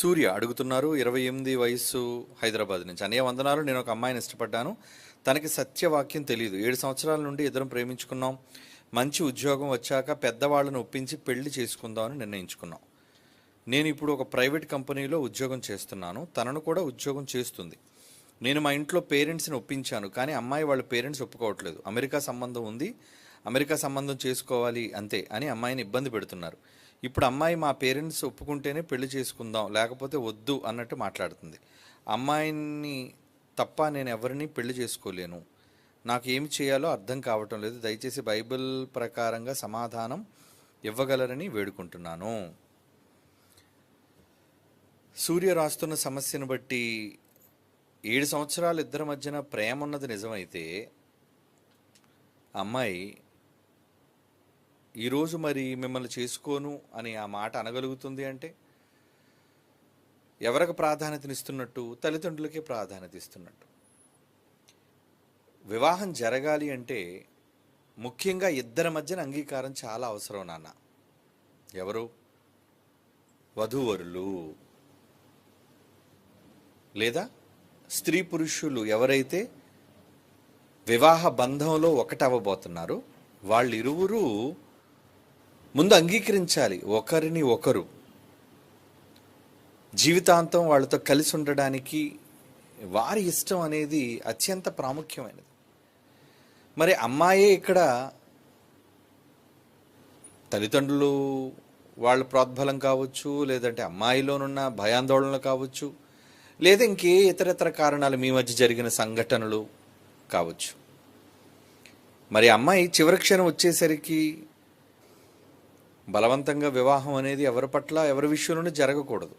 సూర్య అడుగుతున్నారు ఇరవై ఎనిమిది వయసు హైదరాబాద్ నుంచి. అనే వందనాలు. నేను ఒక అమ్మాయిని ఇష్టపడ్డాను. తనకి సత్యవాక్యం తెలియదు ఏడు సంవత్సరాల నుండి ఇద్దరం ప్రేమించుకున్నాం. మంచి ఉద్యోగం వచ్చాక పెద్దవాళ్ళను ఒప్పించి పెళ్ళి చేసుకుందామని నిర్ణయించుకున్నాం. నేను ఇప్పుడు ఒక ప్రైవేట్ కంపెనీలో ఉద్యోగం చేస్తున్నాను. తనను కూడా ఉద్యోగం చేస్తుంది. నేను మా ఇంట్లో పేరెంట్స్ని ఒప్పించాను కానీ అమ్మాయి వాళ్ళ పేరెంట్స్ ఒప్పుకోవట్లేదు. అమెరికా సంబంధం ఉంది. అమెరికా సంబంధం చేసుకోవాలి అంతే అని అమ్మాయిని ఇబ్బంది పెడుతున్నారు. ఇప్పుడు అమ్మాయి మా పేరెంట్స్ ఒప్పుకుంటేనే పెళ్ళి చేసుకుందాం లేకపోతే వద్దు అన్నట్టు మాట్లాడుతుంది. అమ్మాయిని తప్ప నేను ఎవరిని పెళ్ళి చేసుకోలేను. నాకు ఏమి చేయాలో అర్థం కావటం లేదు. దయచేసి బైబిల్ ప్రకారంగా సమాధానం ఇవ్వగలరని వేడుకుంటున్నాను. సూర్య రాస్తున్న సమస్యను బట్టి ఏడు సంవత్సరాలు ఇద్దరి మధ్యన ప్రేమ ఉన్నది నిజమైతే అమ్మాయి ఈరోజు మరి మిమ్మల్ని చేసుకోను అని ఆ మాట అనగలుగుతుంది అంటే ఎవరికి ప్రాధాన్యతనిస్తున్నట్టు తల్లిదండ్రులకే ప్రాధాన్యత ఇస్తున్నట్టు. వివాహం జరగాలి అంటే ముఖ్యంగా ఇద్దరి మధ్యన అంగీకారం చాలా అవసరం నాన్న. ఎవరు? వధూవరులు. లేదా స్త్రీ పురుషులు ఎవరైతే వివాహ బంధంలో ఒకటవ్వబోతున్నారు వాళ్ళిరువురు ముందు అంగీకరించాలి. ఒకరిని ఒకరు. జీవితాంతం వాళ్ళతో కలిసి ఉండడానికి వారి ఇష్టం అనేది అత్యంత ప్రాముఖ్యమైనది. మరి అమ్మాయే ఇక్కడ తల్లిదండ్రులు వాళ్ళ ప్రోద్బలం కావచ్చు లేదంటే అమ్మాయిలోనున్న భయాందోళనలు కావచ్చు లేదా ఇంకే ఇతరత్ర కారణాలు మీ మధ్య జరిగిన సంఘటనలు కావచ్చు. మరి అమ్మాయి చివరి క్షణం వచ్చేసరికి బలవంతంగా వివాహం అనేది ఎవరి పట్ల ఎవరి విషయంలోనూ జరగకూడదు.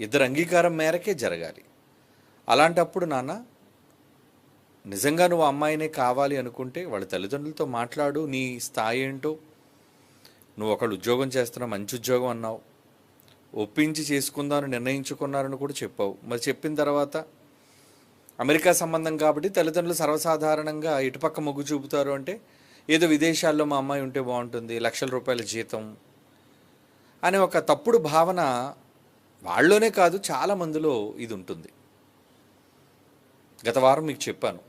ఇద్దరు అంగీకారం మేరకే జరగాలి. అలాంటప్పుడు నాన్న నిజంగా నువ్వు అమ్మాయినే కావాలి అనుకుంటే వాళ్ళ తల్లిదండ్రులతో మాట్లాడు నీ స్థాయి ఏంటో. నువ్వు ఒకళ్ళు ఉద్యోగం చేస్తున్నావు మంచి ఉద్యోగం అన్నావు. ఒప్పించి చేసుకుందామని నిర్ణయించుకున్నారని కూడా చెప్పావు. మరి చెప్పిన తర్వాత అమెరికా సంబంధం కాబట్టి తల్లిదండ్రులు సర్వసాధారణంగా ఇటుపక్క మొగ్గు చూపుతారు అంటే ఏదో విదేశాల్లో మా అమ్మాయి ఉంటే బాగుంటుంది లక్షల రూపాయల జీతం అనే ఒక తప్పుడు భావన వాళ్ళలోనే కాదు చాలామందిలో ఇది ఉంటుంది. గత వారం మీకు చెప్పాను.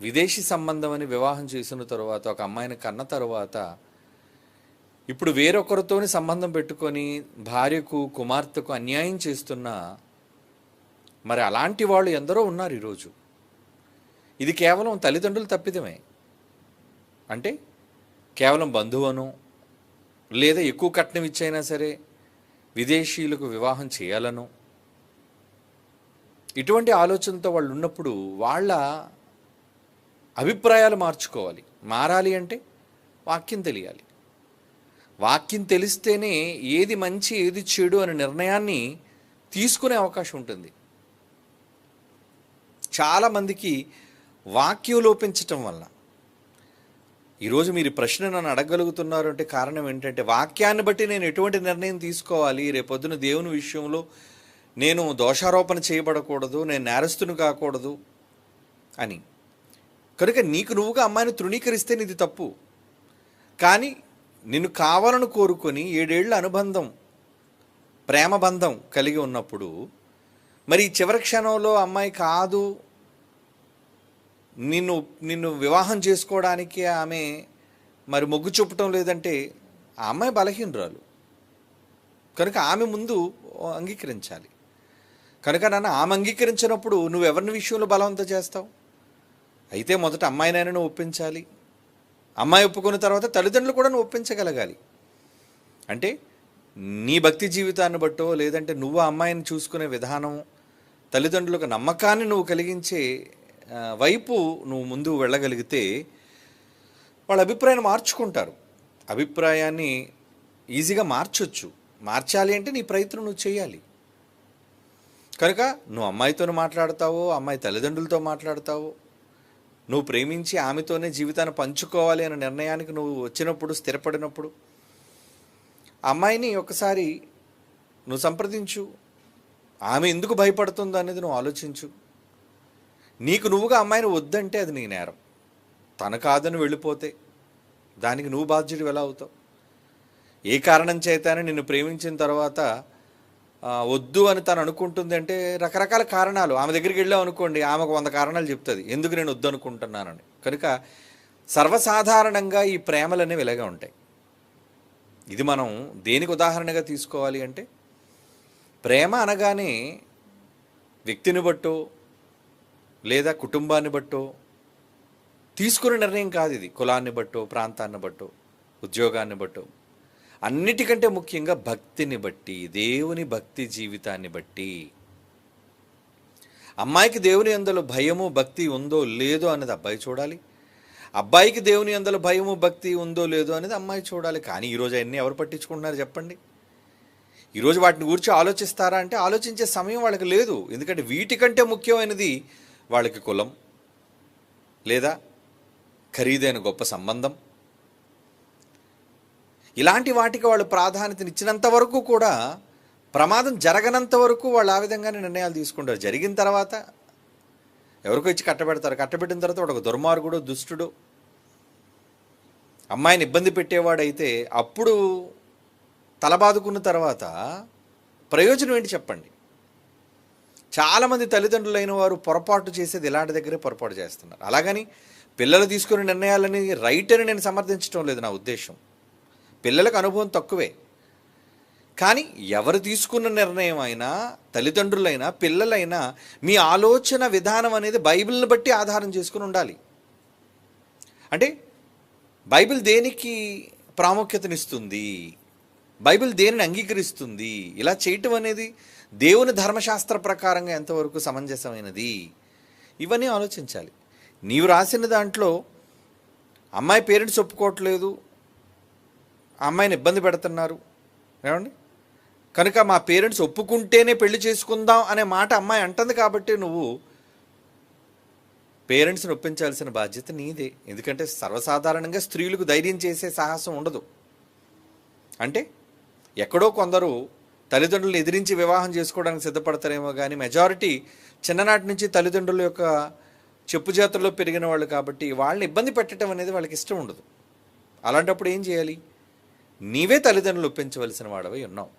విదేశీ సంబంధం అని వివాహం చేసిన తర్వాత ఒక అమ్మాయిని కన్న తర్వాత ఇప్పుడు వేరొకరితోని సంబంధం పెట్టుకొని భార్యకు కుమార్తెకు అన్యాయం చేస్తున్న మరి అలాంటి వాళ్ళు ఎందరో ఉన్నారు ఈరోజు. ఇది కేవలం తల్లిదండ్రులు తప్పిదమే. అంటే కేవలం బంధువను లేదా ఎక్కువ కట్నం ఇచ్చైనా సరే విదేశీయులకు వివాహం చేయాలను. ఇటువంటి ఆలోచనతో వాళ్ళు ఉన్నప్పుడు వాళ్ళ అభిప్రాయాలు మార్చుకోవాలి. మారాలి అంటే వాక్యం తెలియాలి. వాక్యం తెలిస్తేనే ఏది మంచి ఏది చెడు అనే నిర్ణయాన్ని తీసుకునే అవకాశం ఉంటుంది. చాలామందికి వాక్యం లోపించటం వల్ల ఈరోజు మీరు ప్రశ్న నన్ను అడగగలుగుతున్నారు అంటే కారణం ఏంటంటే వాక్యాన్ని బట్టి నేను ఎటువంటి నిర్ణయం తీసుకోవాలి? రేపొద్దున దేవుని విషయంలో నేను దోషారోపణ చేయబడకూడదు నేను నేరస్తుని కాకూడదు అని. కనుక నీకు నువ్వుగా అమ్మాయిని తృణీకరిస్తే నీది తప్పు. కానీ నిన్ను కావాలని కోరుకొని ఏడేళ్ళ అనుబంధం ప్రేమ బంధం కలిగి ఉన్నప్పుడు మరి ఈ చివరి క్షణంలో అమ్మాయి కాదు నిన్ను నిన్ను వివాహం చేసుకోవడానికి ఆమె మరి మొగ్గు చూపటం లేదంటే ఆ అమ్మాయి బలహీనరాలు. కనుక ఆమె ముందు అంగీకరించాలి. కనుక నన్ను ఆమె అంగీకరించినప్పుడు నువ్వు ఎవరిని విషయంలో బలవంతం చేస్తావు? అయితే మొదట అమ్మాయినైనా నువ్వు ఒప్పించాలి. అమ్మాయి ఒప్పుకున్న తర్వాత తల్లిదండ్రులు కూడా నువ్వు ఒప్పించగలగాలి. అంటే నీ భక్తి జీవితాన్ని బట్టో లేదంటే నువ్వు ఆ అమ్మాయిని చూసుకునే విధానం తల్లిదండ్రులకు నమ్మకాన్ని నువ్వు కలిగించే వైపు నువ్వు ముందు వెళ్ళగలిగితే వాళ్ళ అభిప్రాయాన్ని మార్చుకుంటారు. అభిప్రాయాన్ని ఈజీగా మార్చొచ్చు. మార్చాలి అంటే నీ ప్రయత్నం నువ్వు చేయాలి. కనుక నువ్వు అమ్మాయితో మాట్లాడతావో అమ్మాయి తల్లిదండ్రులతో మాట్లాడతావో నువ్వు ప్రేమించి ఆమెతోనే జీవితాన్ని పంచుకోవాలి అనే నిర్ణయానికి నువ్వు వచ్చినప్పుడు స్థిరపడినప్పుడు అమ్మాయిని ఒకసారి నువ్వు సంప్రదించు. ఆమె ఎందుకు భయపడుతుందో అనేది నువ్వు ఆలోచించు. నీకు నువ్వుగా అమ్మాయిని వద్దంటే అది నీ నేరం. తను కాదని వెళ్ళిపోతే దానికి నువ్వు బాధ్యుడు ఎలా అవుతావు? ఏ కారణం చేతనే నిన్ను ప్రేమించిన తర్వాత వద్దు అని తను అనుకుంటుంది అంటే రకరకాల కారణాలు. ఆమె దగ్గరికి వెళ్ళాం అనుకోండి ఆమెకు వంద కారణాలు చెప్తుంది. ఎందుకు నేను వద్దు అనుకుంటున్నానని? కనుక సర్వసాధారణంగా ఈ ప్రేమలు అనేవి ఇలాగే ఉంటాయి. ఇది మనం దేనికి ఉదాహరణగా తీసుకోవాలి అంటే ప్రేమ అనగానే వ్యక్తిని బట్టో లేదా కుటుంబాన్ని బట్టో తీసుకునే నిర్ణయం కాదు ఇది. కులాన్ని బట్టో ప్రాంతాన్ని బట్టో ఉద్యోగాన్ని బట్టో. అన్నిటికంటే ముఖ్యంగా భక్తిని బట్టి దేవుని భక్తి జీవితాన్ని బట్టి. అమ్మాయికి దేవుని అందులో భయము భక్తి ఉందో లేదో అనేది అబ్బాయి చూడాలి. అబ్బాయికి దేవుని అందులో భయము భక్తి ఉందో లేదో అనేది అమ్మాయి చూడాలి. కానీ ఈరోజు అవన్నీ ఎవరు పట్టించుకుంటున్నారు చెప్పండి? ఈరోజు వాటిని గురించి ఆలోచిస్తారా అంటే ఆలోచించే సమయం వాళ్ళకి లేదు. ఎందుకంటే వీటికంటే ముఖ్యమైనది వాళ్ళకి కులం లేదా ఖరీదైన గొప్ప సంబంధం. ఇలాంటి వాటికి వాళ్ళు ప్రాధాన్యతనిచ్చినంత వరకు కూడా ప్రమాదం జరగనంత వరకు వాళ్ళు ఆ విధంగానే నిర్ణయాలు తీసుకుంటారు. జరిగిన తర్వాత ఎవరికో ఇచ్చి కట్టబెడతారు. కట్టబెట్టిన తర్వాత వాడు ఒక దుర్మార్గుడు దుష్టుడు అమ్మాయిని ఇబ్బంది పెట్టేవాడైతే అప్పుడు తలబాదుకున్న తర్వాత ప్రయోజనం ఏంటి చెప్పండి? చాలామంది తల్లిదండ్రులైన వారు పొరపాటు చేసేది ఇలాంటి దగ్గరే పొరపాటు చేస్తున్నారు. అలాగని పిల్లలు తీసుకునే నిర్ణయాలని రైట్ అని నేను సమర్థించడం లేదు నా ఉద్దేశం. పిల్లలకు అనుభవం తక్కువే. కానీ ఎవరు తీసుకున్న నిర్ణయం అయినా తల్లిదండ్రులైనా పిల్లలైనా మీ ఆలోచన విధానం అనేది బైబిల్ని బట్టి ఆధారం చేసుకుని ఉండాలి. అంటే బైబిల్ దేనికి ప్రాముఖ్యతనిస్తుంది? బైబిల్ దేనిని అంగీకరిస్తుంది? ఇలా చేయటం అనేది దేవుని ధర్మశాస్త్ర ప్రకారంగా ఎంతవరకు సమంజసమైనది? ఇవన్నీ ఆలోచించాలి. నీవు రాసిన దాంట్లో అమ్మాయి పేరెంట్స్ ఒప్పుకోవట్లేదు అమ్మాయిని ఇబ్బంది పెడుతున్నారు. ఏమండి? కనుక మా పేరెంట్స్ ఒప్పుకుంటేనే పెళ్ళి చేసుకుందాం అనే మాట అమ్మాయి అంటుంది కాబట్టి నువ్వు పేరెంట్స్ని ఒప్పించాల్సిన బాధ్యత నీదే. ఎందుకంటే సర్వసాధారణంగా స్త్రీలకు ధైర్యం చేసే సాహసం ఉండదు. అంటే ఎక్కడో కొందరు తల్లిదండ్రులను ఎదిరించి వివాహం చేసుకోవడానికి సిద్ధపడతారేమో కానీ మెజారిటీ చిన్ననాటి నుంచి తల్లిదండ్రుల యొక్క చెప్పు జాతరలో పెరిగిన వాళ్ళు కాబట్టి వాళ్ళని ఇబ్బంది పెట్టడం అనేది వాళ్ళకి ఇష్టం ఉండదు. అలాంటప్పుడు ఏం చేయాలి? నీవే తల్లిదండ్రులు ఒప్పించవలసిన వాడవై ఉన్నావు.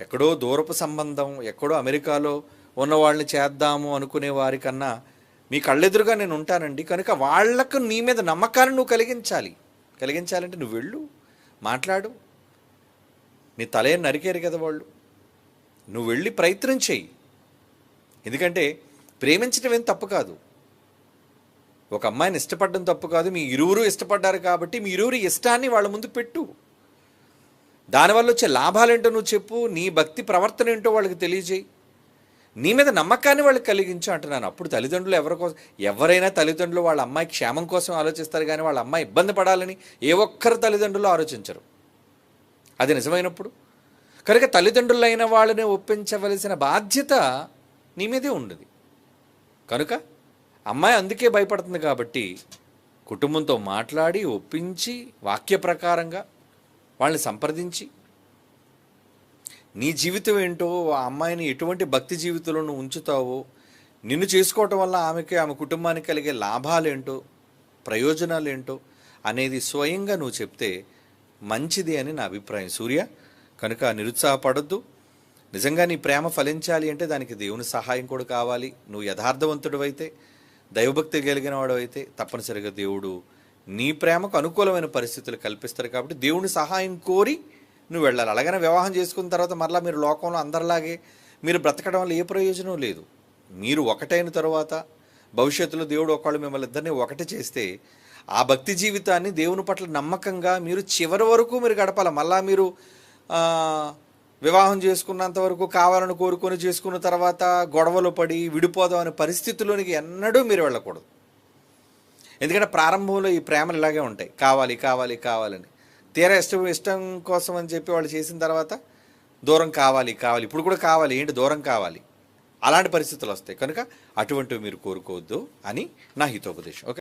ఎక్కడో దూరపు సంబంధం ఎక్కడో అమెరికాలో ఉన్న వాళ్ళని చేద్దాము అనుకునే వారికన్నా మీ కళ్ళెదురుగా నేను ఉంటానండి కనుక వాళ్ళకు నీ మీద నమ్మకాన్ని నువ్వు కలిగించాలి. కలిగించాలంటే నువ్వు వెళ్ళు మాట్లాడు నీ తలే నరికేరు కదా వాళ్ళు. నువ్వు వెళ్ళి ప్రయత్నం చెయ్యి. ఎందుకంటే ప్రేమించడం ఏం తప్పు కాదు. ఒక అమ్మాయిని ఇష్టపడడం తప్పు కాదు. మీ ఇరువురు ఇష్టపడ్డారు కాబట్టి మీ ఇరువురి ఇష్టాన్ని వాళ్ళ ముందు పెట్టు. దానివల్ల వచ్చే లాభాలేంటో నువ్వు చెప్పు. నీ భక్తి ప్రవర్తన ఏంటో వాళ్ళకి తెలియజేయి. నీ మీద నమ్మకాన్ని వాళ్ళకి కలిగించు అంటున్నాను. అప్పుడు తల్లిదండ్రులు ఎవరి కోసం ఎవరైనా తల్లిదండ్రులు వాళ్ళ అమ్మాయి క్షేమం కోసం ఆలోచిస్తారు కానీ వాళ్ళ అమ్మాయి ఇబ్బంది పడాలని ఏ ఒక్కరు తల్లిదండ్రులు ఆలోచించరు. అది నిజమైనప్పుడు. కనుక తల్లిదండ్రులైన వాళ్ళని ఒప్పించవలసిన బాధ్యత నీ మీదే ఉండదు కనుక అమ్మాయి అందుకే భయపడుతుంది కాబట్టి కుటుంబంతో మాట్లాడి ఒప్పించి వాక్య ప్రకారంగా వాళ్ళని సంప్రదించి నీ జీవితం ఏంటో ఆ అమ్మాయిని ఎటువంటి భక్తి జీవితంలో ఉంచుతావో నిన్ను చేసుకోవటం వల్ల ఆమెకి ఆమె కుటుంబానికి కలిగే లాభాలేంటో ప్రయోజనాలు ఏంటో అనేది స్వయంగా నువ్వు చెప్తే మంచిది అని నా అభిప్రాయం. సూర్య కనుక నిరుత్సాహపడొద్దు. నిజంగా నీ ప్రేమ ఫలించాలి అంటే దానికి దేవుని సహాయం కూడా కావాలి. నువ్వు యథార్థవంతుడు అయితే దైవభక్తి కలిగిన వాడు అయితే తప్పనిసరిగా దేవుడు నీ ప్రేమకు అనుకూలమైన పరిస్థితులు కల్పిస్తారు కాబట్టి దేవుని సహాయం కోరి నువ్వు వెళ్ళాలి. అలాగనే వివాహం చేసుకున్న తర్వాత మరలా మీరు లోకంలో అందరిలాగే మీరు బ్రతకడం వల్ల ఏ ప్రయోజనం లేదు. మీరు ఒకటైన తర్వాత భవిష్యత్తులో దేవుడు ఒకళ్ళు మిమ్మల్ని ఇద్దరిని ఒకటి చేస్తే ఆ భక్తి జీవితాన్ని దేవుని పట్ల నమ్మకంగా మీరు చివరి వరకు మీరు గడపాలి. మళ్ళా మీరు వివాహం చేసుకున్నంత వరకు కావాలని కోరుకొని చేసుకున్న తర్వాత గొడవలు పడి విడిపోదాం అనే పరిస్థితుల్లోనికి ఎన్నడూ మీరు వెళ్ళకూడదు. ఎందుకంటే ప్రారంభంలో ఈ ప్రేమలు ఇలాగే ఉంటాయి. కావాలి కావాలి కావాలని. తీరా ఇష్టం ఇష్టం కోసం అని చెప్పి వాళ్ళు చేసిన తర్వాత దూరం కావాలి కావాలి. ఇప్పుడు కూడా కావాలి. ఏంటి? దూరం కావాలి. అలాంటి పరిస్థితులు వస్తాయి. కనుక అటువంటివి మీరు కోరుకోవద్దు అని నా హితోపదేశం. ఓకే?